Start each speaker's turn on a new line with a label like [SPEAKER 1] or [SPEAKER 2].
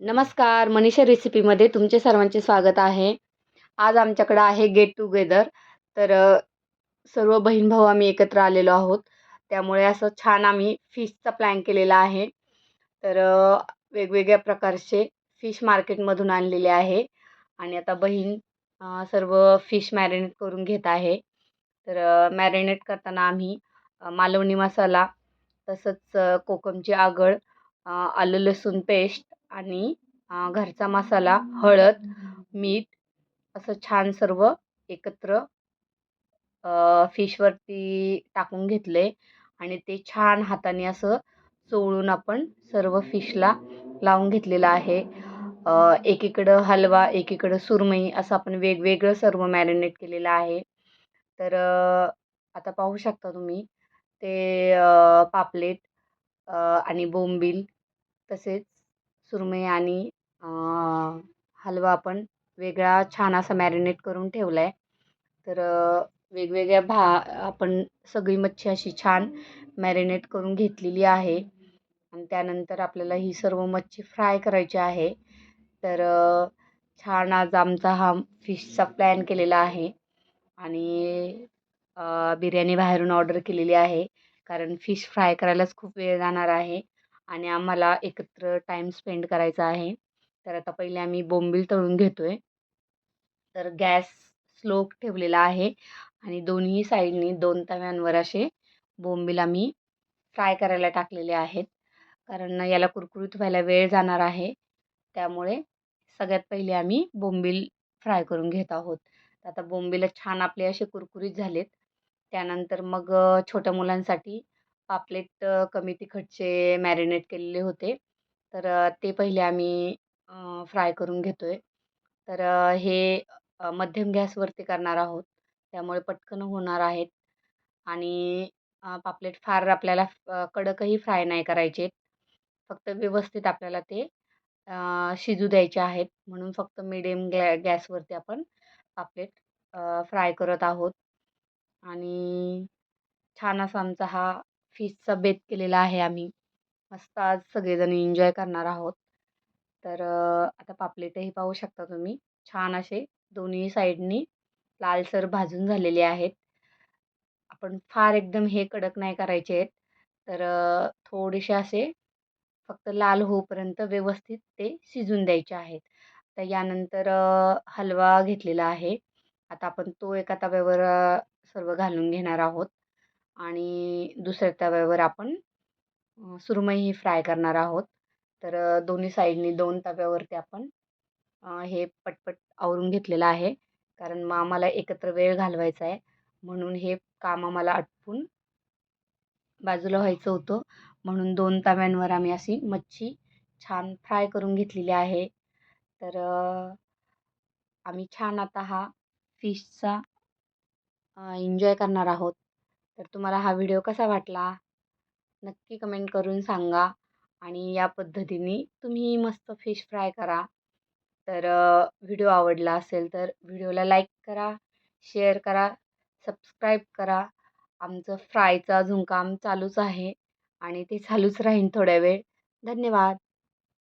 [SPEAKER 1] नमस्कार मनीषा रेसिपीमध्ये तुमचे सर्वांचे स्वागत आहे. आज आमच्याकडं आहे गेट टुगेदर तर सर्व बहीण भाऊ आम्ही एकत्र आलेलो आहोत. त्यामुळे असं छान आम्ही फिशचा प्लॅन केलेला आहे. तर वेगवेगळ्या प्रकारचे फिश मार्केटमधून आणलेले आहे. आणि आता बहीण सर्व फिश मॅरिनेट करून घेत आहे. तर मॅरिनेट करताना आम्ही मालवणी मसाला तसंच कोकमची आगळ आलं लसूण पेस्ट आणि घरचा मसाला हळद मीठ असं छान सर्व एकत्र फिशवरती टाकून घेतले आणि ते छान हाताने असं चोळून आपण सर्व फिशला लावून घेतलेलं आहे. एकीकडं हलवा एकीकडं सुरमई असं आपण वेगवेगळं सर्व मॅरिनेट केलेलं आहे. तर आता पाहू शकता तुम्ही ते पापलेट आणि बोंबील तसेच सुरमई आणि हलवा आपण वेगळा छान असा मॅरिनेट करून ठेवला आहे तर वेगवेगळ्या भा आपण सगळी मच्छी अशी छान मॅरिनेट करून घेतलेली आहे. आणि त्यानंतर आपल्याला ही सर्व मच्छी फ्राय करायची आहे. तर छान आज आमचा हा फिशचा प्लॅन केलेला आहे. आणि बिर्याणी बाहेरून ऑर्डर केलेली आहे. कारण फिश फ्राय करायलाच खूप वेळ जाणार आहे. आणि आम्हाला एकत्र टाईम स्पेंड करायचा आहे. तर आता पहिले आम्ही बोंबील तळून घेतो आहे तर गॅस स्लो ठेवलेला आहे आणि दोन्ही साईडनी दोन तव्यांवर असे बोंबील आम्ही फ्राय करायला टाकलेले आहेत. कारण याला कुरकुरीत व्हायला वेळ जाणार आहे. त्यामुळे सगळ्यात पहिले आम्ही बोंबील फ्राय करून घेत आहोत. आता बोंबील छान आपले असे कुरकुरीत झालेत. त्यानंतर मग छोट्या मुलांसाठी पापलेट कमी तिखटचे मॅरिनेट केलेले होते. तर ते पहिले आम्ही फ्राय करून घेतो आहे तर हे मध्यम गॅसवरती करणार आहोत. त्यामुळे पटकन होणार आहेत. आणि पापलेट फार आपल्याला कडकही फ्राय नाही करायचे. फक्त व्यवस्थित आपल्याला ते शिजू द्यायचे आहेत. म्हणून फक्त मिडियम गॅ गॅसवरती आपण पापलेट फ्राय करत आहोत. आणि छान असा आमचा हा फिशचा बेत केलेला आहे आम्ही. मस्त आज सगळेजण एन्जॉय करणार आहोत. तर आता पापलेटही पाहू शकता तुम्ही. छान असे दोन्ही साईडनी लालसर भाजून झालेले आहेत. आपण फार एकदम हे कडक नाही करायचे आहेत. तर थोडेसे असे फक्त लाल होऊपर्यंत व्यवस्थित ते शिजून द्यायचे आहेत. तर यानंतर हलवा घेतलेला आहे. आता आपण तो एका तव्यावर सर्व घालून घेणार आहोत. आणि दुसऱ्या तव्यावर आपण सुरमई सुरमई फ्राय करणार आहोत. तर दोन्ही साईडनी दोन तव्यावरती आपण हे पटपट आवरून घेतलेलं आहे. कारण मग आम्हाला एकत्र वेळ घालवायचा आहे. म्हणून हे काम आम्हाला आटपून बाजूला व्हायचं होतं. म्हणून दोन तव्यांवर आम्ही अशी मच्छी छान फ्राय करून घेतलेली आहे. तर आम्ही छान आता हा फिशचा एन्जॉय करणार आहोत. तर तुम्हाला हा व्हिडिओ कसा वाटला? नक्की कमेंट करून सांगा आणि या पद्धतीने तुम्ही मस्त फिश फ्राय करा. तर व्हिडिओ आवडला असेल तर व्हिडिओला लाईक करा शेअर करा सबस्क्राईब करा. आमचं फ्रायचं अजून काम चालूच आहे आणि ते चालूच राहीन थोड्या वेळ. धन्यवाद.